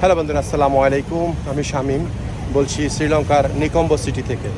Hello বন্ধুরা আসসালামু আলাইকুম। আমি শামীম বলছি শ্রীলঙ্কার নিকম্ব সিটি থেকে।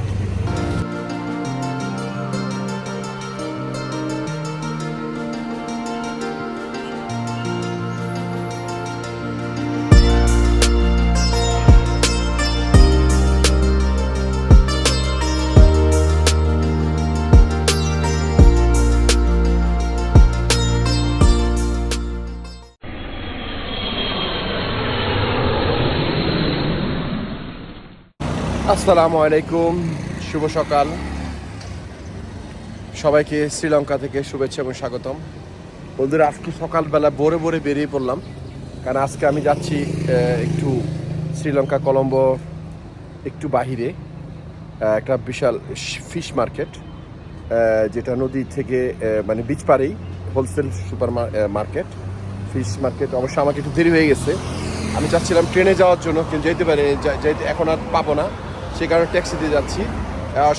আসসালামু আলাইকুম, শুভ সকাল। সবাইকে শ্রীলঙ্কা থেকে শুভেচ্ছা এবং স্বাগতম। বন্ধুরা, আজকে সকালবেলা ভোরে ভোরে বেরিয়ে পড়লাম। কারণ আজকে আমি যাচ্ছি একটু শ্রীলঙ্কা, কলম্বো, একটু বাহিরে একটা বিশাল ফিশ মার্কেট যেটা নদী থেকে মানে beach পাড়েই wholesale super market, fish market. অবশ্য আমাকে একটু দেরি হয়ে গেছে। আমি চাচ্ছিলাম ট্রেনে যাওয়ার জন্য, কিন্তু যেতে পারি এখন আর পাবো না। সেই কারণে ট্যাক্সিতে যাচ্ছি।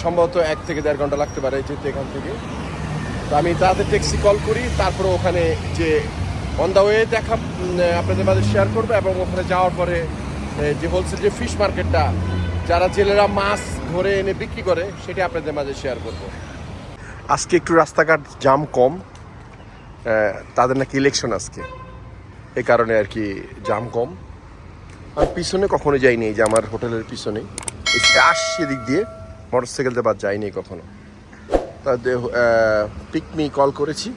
সম্ভবত এক থেকে দেড় ঘণ্টা লাগতে পারে যেতে এখান থেকে। তো আমি তাদের ট্যাক্সি কল করি, তারপরে ওখানে যে অন দ্য ওয়ে দেখা আপনাদের মাঝে শেয়ার করব এবং ওখানে যাওয়ার পরে যে হোলসেল যে ফিশ মার্কেটটা যারা জেলেরা মাছ ধরে এনে বিক্রি করে, সেটা আপনাদের মাঝে শেয়ার করব। আজকে একটু রাস্তাঘাট জাম কম তাদের নাকি ইলেকশন আজকে। এই কারণে আর কি জাম কম। আমি পিছনে কখনো যাইনি যে আমার হোটেলের পিছনে আসছে দিক দিয়ে। মোটর সাইকেল দিয়ে বাদ যাইনি কখনো। তাদের পিকমি কল করেছি।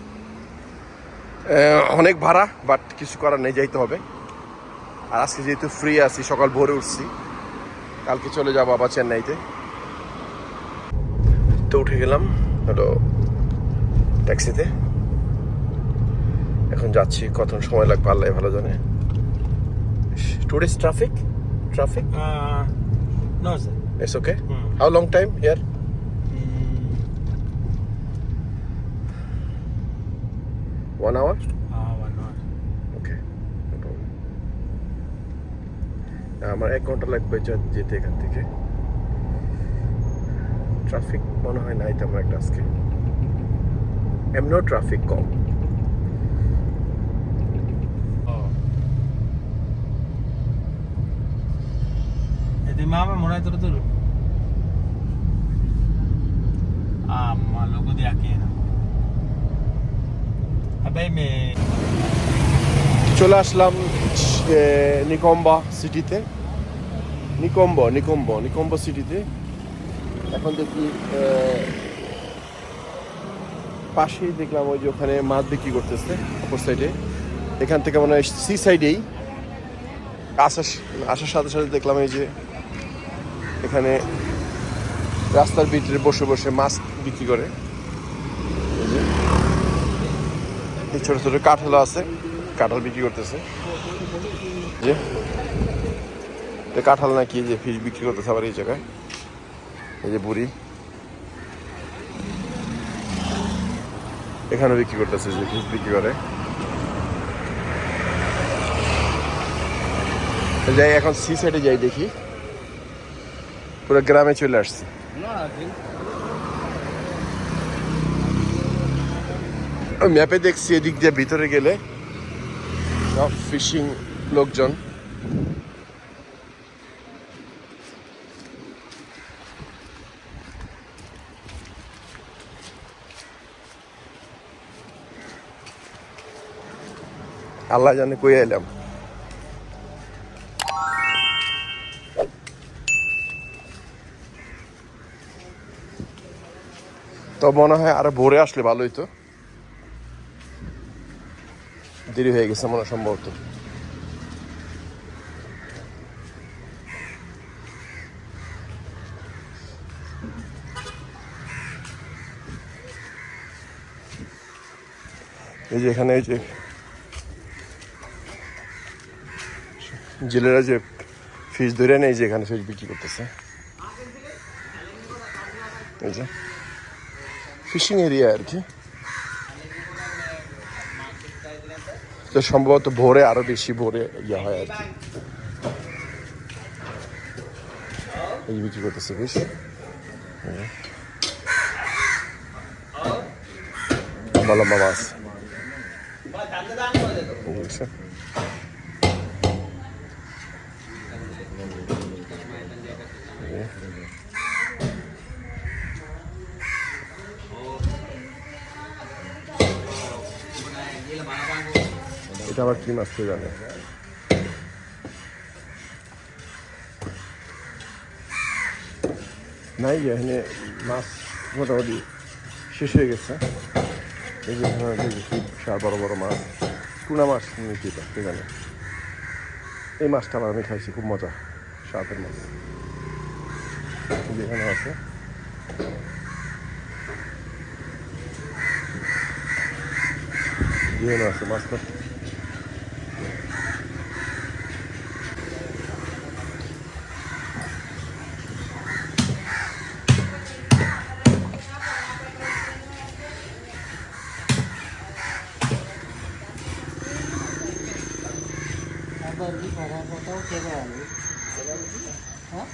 অনেক ভাড়া বাট কিছু করার নেই, যাইতে হবে। আর আজকে যেহেতু ফ্রি আছি, সকাল ভোরে উঠছি, কালকে চলে যাব আবার চেন্নাইতে। তো উঠে গেলাম, হলো ট্যাক্সিতে। এখন যাচ্ছি, কত সময় লাগবে, আল্লাহ ভালো জানে। Tourist traffic traffic no, sir. It's okay Hmm. How long time here one hour Uh, one hour. Okay আমার এক ঘণ্টা লাগবে যেতে এখান থেকে। ট্রাফিক মনে হয় নাই তেমন একটা আজকে। এমনও ট্রাফিক কম Edi mama turun dulu. Ah, maluco di aquí, no? Abay, may... চলে আসলাম নিকম্বা সিটিতে নিকম্ব নিকম্ব নিকম্ব সিটিতে এখন দেখি পাশেই দেখলাম ওই যে ওখানে মাছ বিক্রি করতেছে অপর সাইডে এখান থেকে মনে সি সাইডেই আসার আসার সাথে সাথে দেখলাম এই যে এখানে রাস্তার ভিতরে বসে বসে মাছ বিক্রি করে। এই ছোট ছোট কাঁঠালও আছে, কাঁঠাল বিক্রি করতেছে। যে। কাঁঠাল নাকি যে ফিশ বিক্রি করতেছে আবার এই জায়গায়। এই যে বুড়ি। এখানে বিক্রি করতেছে যে ফিশ বিক্রি করে। যাই, এখন সি সাইডে যাই দেখি। পুরো গ্রামে চলে আসছি। ম্যাপে দেখছি এদিক দিয়ে ভিতরে গেলে ফিশিং লোকজন। আল্লাহ জানে কই এলাম তো মনে হয় আরও ভোরে আসলে ভালোই তো। দেরি হয়ে গেছে মনে সম্ভবত। এই যে এখানে এই যে জেলেরা যে ফিশ ধরে নেই যে এখানে ফিশ বিক্রি করতেছে। এই যে। ফিশিং এরিয়া আর কি। তো সম্ভবত ভোরে, আরও বেশি ভোরে ইয়ে হয় আর কি। এই বিক্রি করতেছে ফিশ লম্বা লম্বা মাছ। এটা আবার কি মাছ কে জানে? নাই এখানে মাছ মোটামুটি শেষ হয়ে গেছে। এই যে বিশাল বড় বড় মাছ। টুনা মাছ নাকি এটা জানে? এই মাছটা আবার আমি খাইছি, খুব মজা সাপের মাছ। এই যে এখানে আছে এখানে আছে মাছটা আবার কি করা কথাও কেবল হ্যাঁ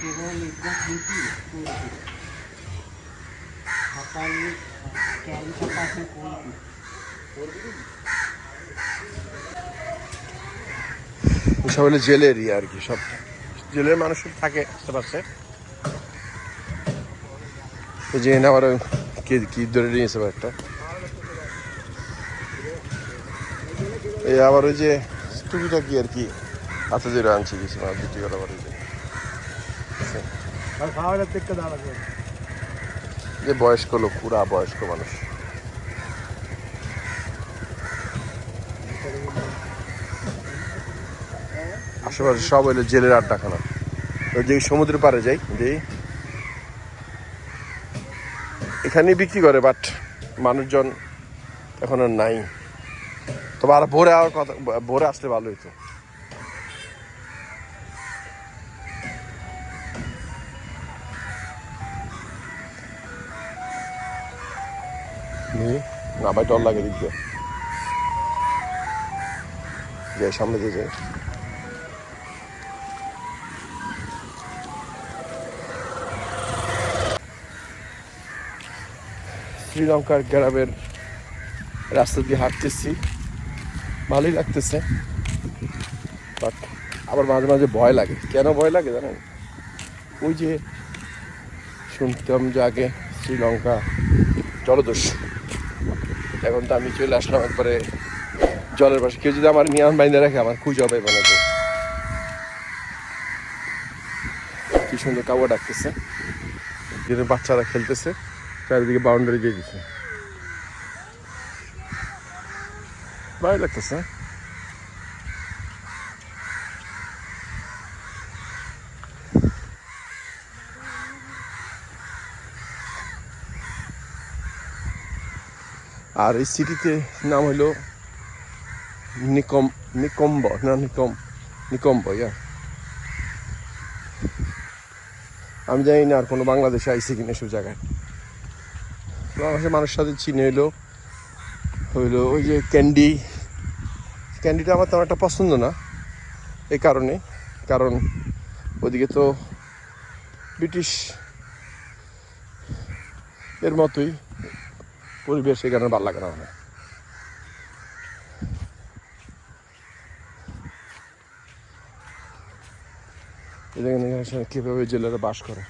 কেবল একদম সব হলো ইয়ে আর কি, সব। জেলের মানুষ থাকে আশেপাশে যে এনে আবার কি কি ধরে নিয়েছে একটা? এই আবার ওই যে টুকিটা কি আর কি? হাতে ধরে আনছি কিছু বিক্রি করা আবার ওই যে। যে বয়স্ক লোক, পুরা বয়স্ক মানুষ। আশেপাশে সব হইল জেলের আড্ডাখানা। ওই যে সমুদ্রের পাড়ে যাই, যে এখানেই বিক্রি করে বাট মানুষজন এখন আর নাই। তবে আর ভোরে আর কথা, ভোরে আসলে ভালো হইতো। নি? না, ভাই, ডর লাগে দিক দিয়ে। যে সামনে দিয়ে যায় শ্রীলঙ্কার গ্রামের রাস্তা দিয়ে হাঁটতেছি। ভালোই লাগতেছে। বাট আবার মাঝে মাঝে ভয় লাগে। কেন ভয় লাগে জানেন? ওই যে শুনতাম যে আগে শ্রীলঙ্কা জলদস্যু। এখন তো আমি চলে আসলাম একবারে জলের পাশে। কেউ যদি আমার মিয়ান বাইন্দে রাখে, আমার খুঁজে হবে মানে তো। কি সুন্দর কাউয়া ডাকতেছে। যেটা বাচ্চারা খেলতেছে, চারিদিকে বাউন্ডারি দিয়ে দিচ্ছে ভালো লাগতেছে আর এই সিটিতে নাম হলো নিকম, নিকম্ব, না নিকম, নিকম্ব ইয়া আমি জানি না আর কোনো বাংলাদেশে আইসি কিনা সব জায়গায়। বাংলাদেশের মানুষের সাথে চিনে হইল হইল ওই যে ক্যান্ডি। ক্যান্ডিটা আমার তেমন একটা পছন্দ না এই কারণে। কারণ ওদিকে তো ব্রিটিশ এর মতোই। পরিবেশ এই কারণে ভালো লাগে না সে কীভাবে জেলেরা বাস করে।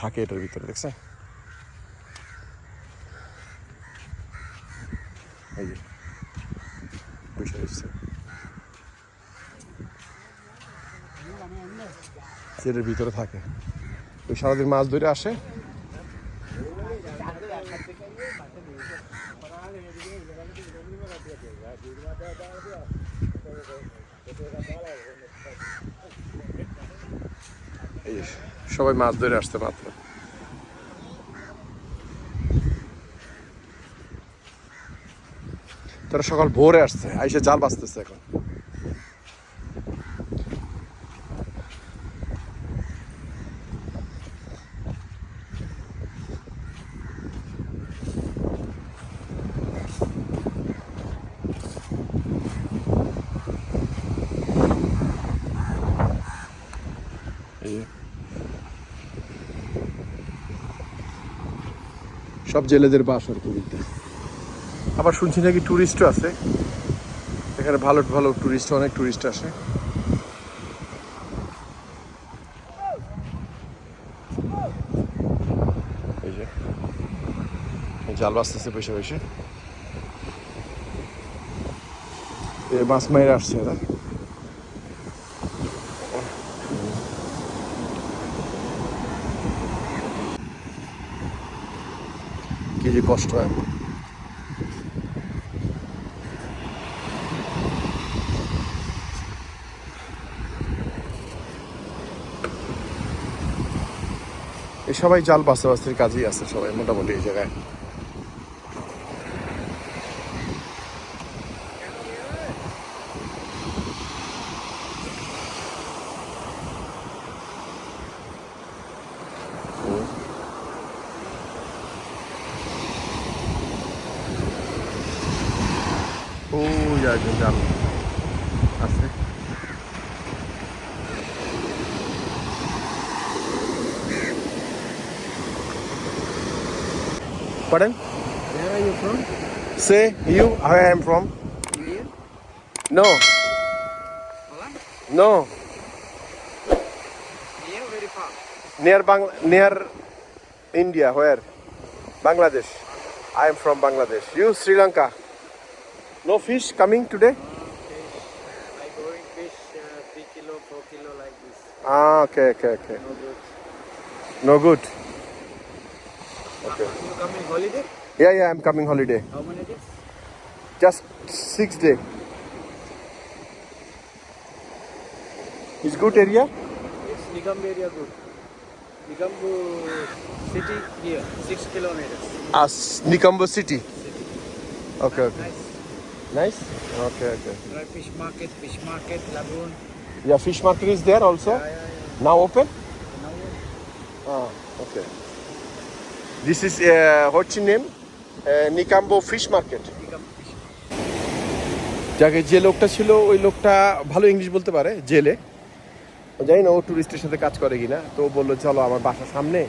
থাকে এটার ভিতরে রয়েছে। জেলের ভিতরে থাকে। ওই সারাদিন মাছ ধরে আসে। এই সবাই মাছ ধরে আসতে মাত্র। তারা সকাল ভোরে আসছে, আইসে জাল বাঁচতেছে এখন। সব জেলেদের বাস আর বলতে। আবার শুনছি নাকি ট্যুরিস্টও আছে। এখানে ভালো ভালো টুরিস্ট, অনেক ট্যুরিস্ট আসে। এই জাল বাঁচতেছে বসে বসে। এ মাছ মাইরে আসছে এরা। যে কষ্ট হয়। সবাই জাল বাস্তাবাস্তির কাজেই আছে সবাই মোটামুটি এই জায়গায়। জাল আছে Pardon? Where are you from? Say you, where I am from? India? No, Holland? no. Near, very far. Near Bang, near India. Where? Bangladesh. I am from Bangladesh. You, Sri Lanka. No fish coming today? I going fish uh, 3 kilo, 4 kilo like this. Ah, okay, okay, okay. No good. No good. Okay. You come in holiday? Yeah, yeah, I'm coming holiday. How many days? Just six day. Is good area? It's Nigambu area good. Nigambu city here, 6 kilometers. As Nikambo city. Okay, okay. Nice. Nice. Okay, okay. There are fish market, fish market, lagoon. Yeah, fish market is there also. Yeah, yeah, yeah. Now open. Now, open. Ah, okay. This is uh, what's your name? Uh, Nikambo Fish Market. যাকে যে লোকটা ছিল ওই লোকটা ভালো English বলতে পারে জেলে জানি না ও টুরিস্টের সাথে কাজ করে কিনা তো বলল চলো আমার বাসার সামনে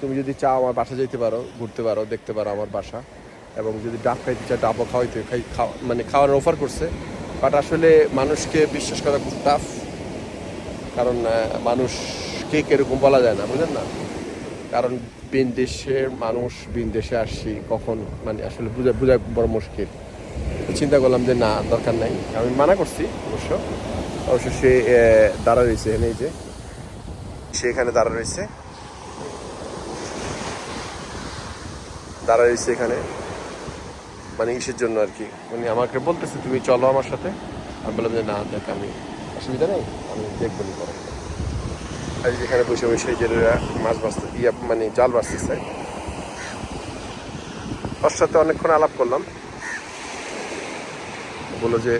তুমি যদি চাও আমার বাসা যেতে পারো ঘুরতে পারো দেখতে পারো আমার বাসা এবং যদি ডাব খাইতে চাও ডাবও খাওয়াইতে খাই খাওয়া মানে খাওয়ার অফার করছে। বাট আসলে মানুষকে বিশ্বাস করা খুব টাফ কারণ আহ, মানুষ কে কীরকম বলা যায় না বুঝলেন না? কারণ বিন দেশের মানুষ বিন দেশে আসছি কখন মানে আসলে বুঝা বোঝা বড় মুশকিল। চিন্তা করলাম যে না দরকার নাই। আমি মানা করছি অবশ্য। অবশ্য সে দাঁড়া রয়েছে এখানে যে। সে এখানে দাঁড়া রয়েছে। দাঁড়া রয়েছে এখানে। মানে ইসের জন্য আর কি। মানে আমাকে বলতেছে, তুমি চলো আমার সাথে। আমি বললাম যে, না, দেখ, আমি অসুবিধা নেই, আমি দেখব নি পরে আর যেখানে বসে বসে জেলেরা মাছ বাঁচতে, ইয়া মানে জাল বাঁচতেছে। ওর সাথে অনেকক্ষণ আলাপ করলাম। বলল যে,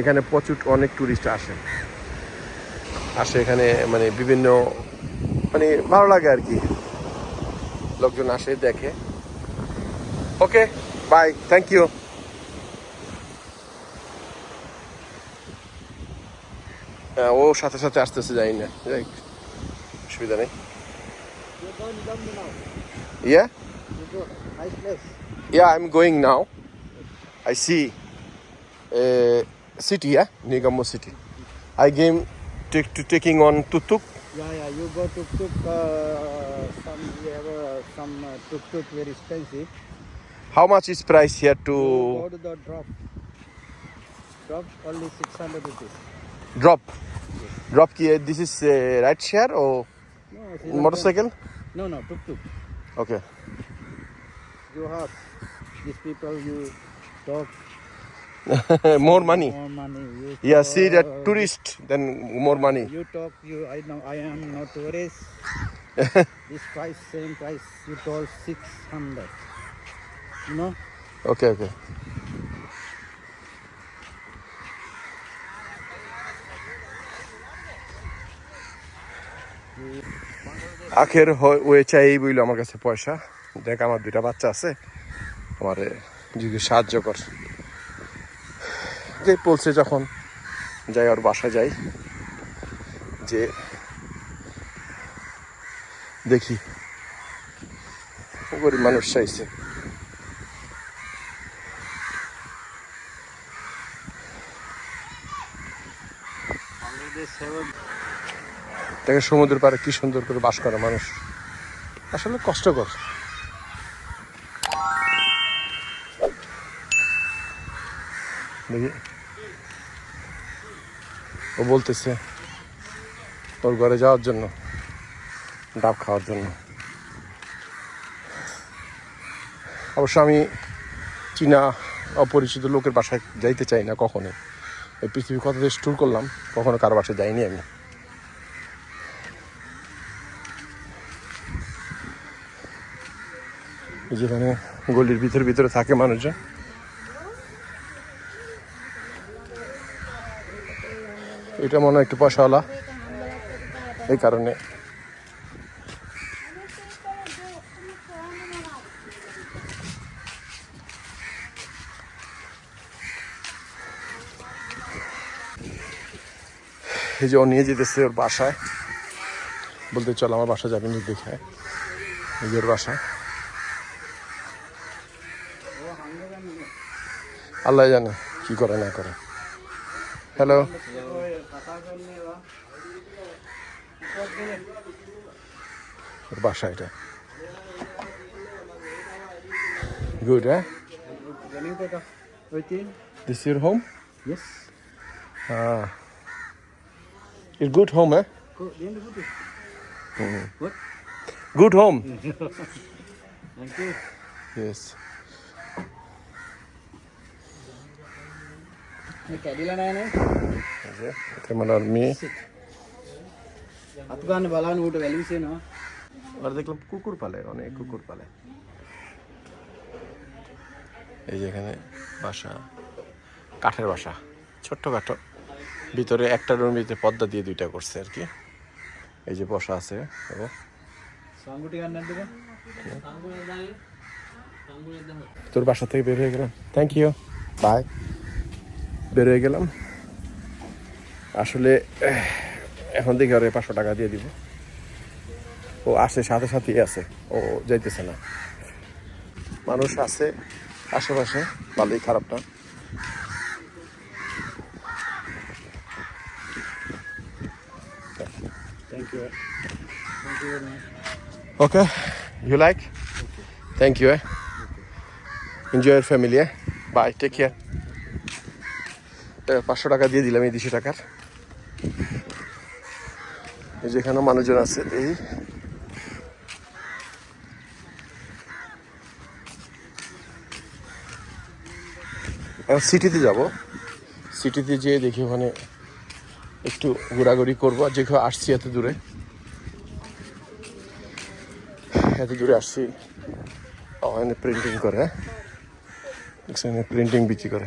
এখানে প্রচুর, অনেক টুরিস্ট আসে। আসে এখানে মানে বিভিন্ন মানে ভালো লাগে আর কি। লোকজন আসে, দেখে। ওকে বাই থ্যাংক ইউ ও সাথে সাথে আসতেছে জানি না যাই অসুবিধা নেই. ইয়া. Yeah, I'm going now. I see uh, city, yeah, Nigamo city. I came to, to taking on tuk-tuk. Yeah, yeah. You go tuk tuk. Uh, some we have uh, some uh, tuk tuk very expensive. How much is price here to You go to the drop. Drop only six hundred rupees. drop? Drop here. This is uh, right share or No, motorcycle? No, no, tuk tuk. Okay. You have these people. You talk more money. more money. You Yeah, see that talk- tourist, then more money. You talk. You. I know. I am not tourist. this price, same price. You told six hundred. Know. Okay, okay. আখের হয়েছে এই বইল আমার কাছে পয়সা। দেখ আমার দুইটা বাচ্চা আছে। আমার যদি সাহায্য কর। যে বলছে যখন যাই ওর বাসা যাই। যে দেখি গরিব মানুষ চাইছে। দেখে সমুদ্রের পাড়ে কি সুন্দর করে বাস করে মানুষ। আসলে কষ্টকর। দেখি। ও বলতেছে ওর ঘরে যাওয়ার জন্য, ডাব খাওয়ার জন্য। অবশ্য আমি চীনা অপরিচিত লোকের বাসায় যাইতে চাই না কখনোই। এই পৃথিবী কত দেশ ট্যুর করলাম, কখনো কারও বাসে যাইনি আমি। যেখানে গলির ভিতরে ভিতরে থাকে মানুষজন। এটা মনে হয় একটু পয়সাওয়ালা এই কারণে। এই যে ও নিয়ে যেতেছে ওর বাসায়। বলতে চল আমার বাসা যাবেন যদি দেখে নিজের বাসায় আল্লাহ জানে কি করে না করে। হ্যালো ওর বাসা এটা। গুড হ্যাঁ. This your home Yes. Ah. It's good home, eh? Good, mm. What? Good home. Thank you. Yes. আমার মেয়ে আতগান বালান উঠে ভ্যালুসে না আর দেখলাম কুকুর পালে অনেক কুকুর পালে এই যে এখানে বাসা কাঠের বাসা ছোট্ট কাঠ ভিতরে একটা রুম ভিতরে পর্দা দিয়ে দুইটা করছে আর কি। এই যে বসা আছে তোর বাসা থেকে বের হয়ে গেলাম। থ্যাংক ইউ বাই বের হয়ে গেলাম। আসলে এখন দেখি আর পাঁচশো টাকা দিয়ে দিব। ও আসে সাথে সাথেই আছে। ও যাইতেছে না। মানুষ আছে আশেপাশে। ভালোই খারাপ না। You. Thank you very much. Okay you like thank you enjoy your family bye take care পাঁচশো টাকা দিয়ে দিলাম এই দুশো টাকার। যেখানে মানুষজন আছে, এই। সিটিতে যাব। সিটিতে যেয়ে দেখি ওখানে একটু ঘোরাঘুরি করব। যে আসছি এত দূরে। এত দূরে আসছি। ওখানে প্রিন্টিং করে। এখানে প্রিন্টিং বিক্রি করে।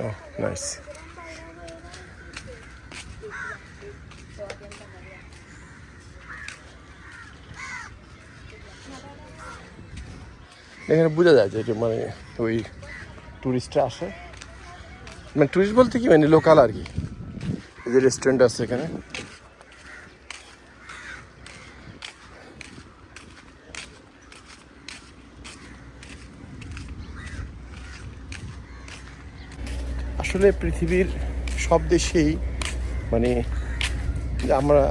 ও নাইস এখানে বোঝা যায় যে মানে ওই টুরিস্টরা আসে। মানে টুরিস্ট বলতে কি? মানে লোকাল আর কি। যে রেস্টুরেন্ট আছে এখানে। আসলে পৃথিবীর সব দেশেই মানে আমরা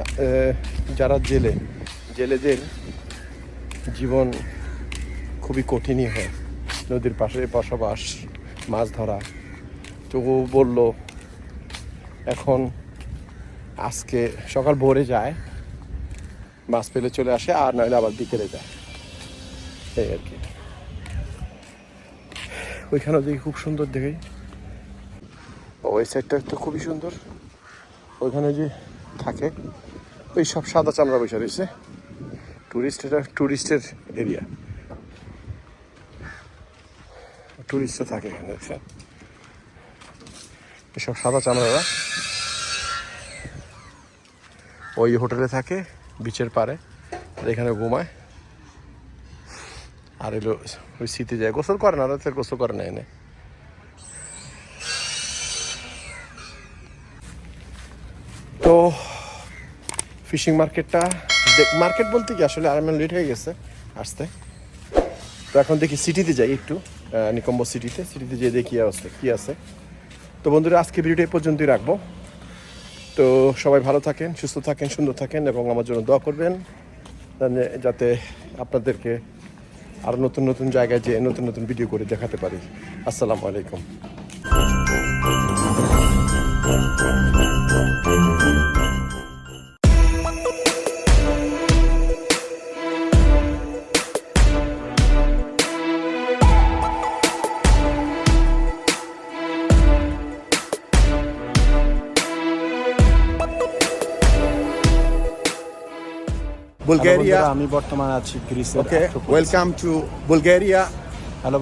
যারা জেলে, জেলেদের জীবন খুবই কঠিনই হয়। নদীর পাশে বসবাস, মাছ ধরা। তো ও বলল, এখন আজকে সকাল ভোরে যায় মাছ পেলে চলে আসে, আর নইলে আবার বিকেলে যায়। এই আর কি। ওইখানেও দেখি খুব সুন্দর দেখে। ওই সাইডটা তো খুবই সুন্দর। ওইখানে যে থাকে, ওই সব সাদা চামড়া বসে রয়েছে। টুরিস্ট এটা টুরিস্টের এরিয়া টুরিস্টও থাকে এখানে এসব সাদা চামড়ারা। ওই হোটেলে থাকে বিচের পারে এখানে ঘুমায়। আর এলো ওই শীতে যায়। গোসল করে না, রাতে গোসল করে না এনে। তো ফিশিং মার্কেটটা মার্কেট বলতে কি, আসলে আর লেট হয়ে গেছে আসতে। তো এখন দেখি সিটিতে যাই একটু নিকম্ব সিটিতে সিটিতে যেয়ে দেখি অবস্থা, কী আছে। তো বন্ধুরা, আজকে ভিডিওটা এই পর্যন্তই রাখব। তো সবাই ভালো থাকেন, সুস্থ থাকেন, সুন্দর থাকেন এবং আমার জন্য দোয়া করবেন যাতে আপনাদেরকে আরও নতুন নতুন জায়গায় যেয়ে নতুন নতুন ভিডিও করে দেখাতে পারি। আসসালামু আলাইকুম। বুলগেরিয়া আমি বর্তমান আছি গ্রিসে। Okay welcome to Bulgaria hello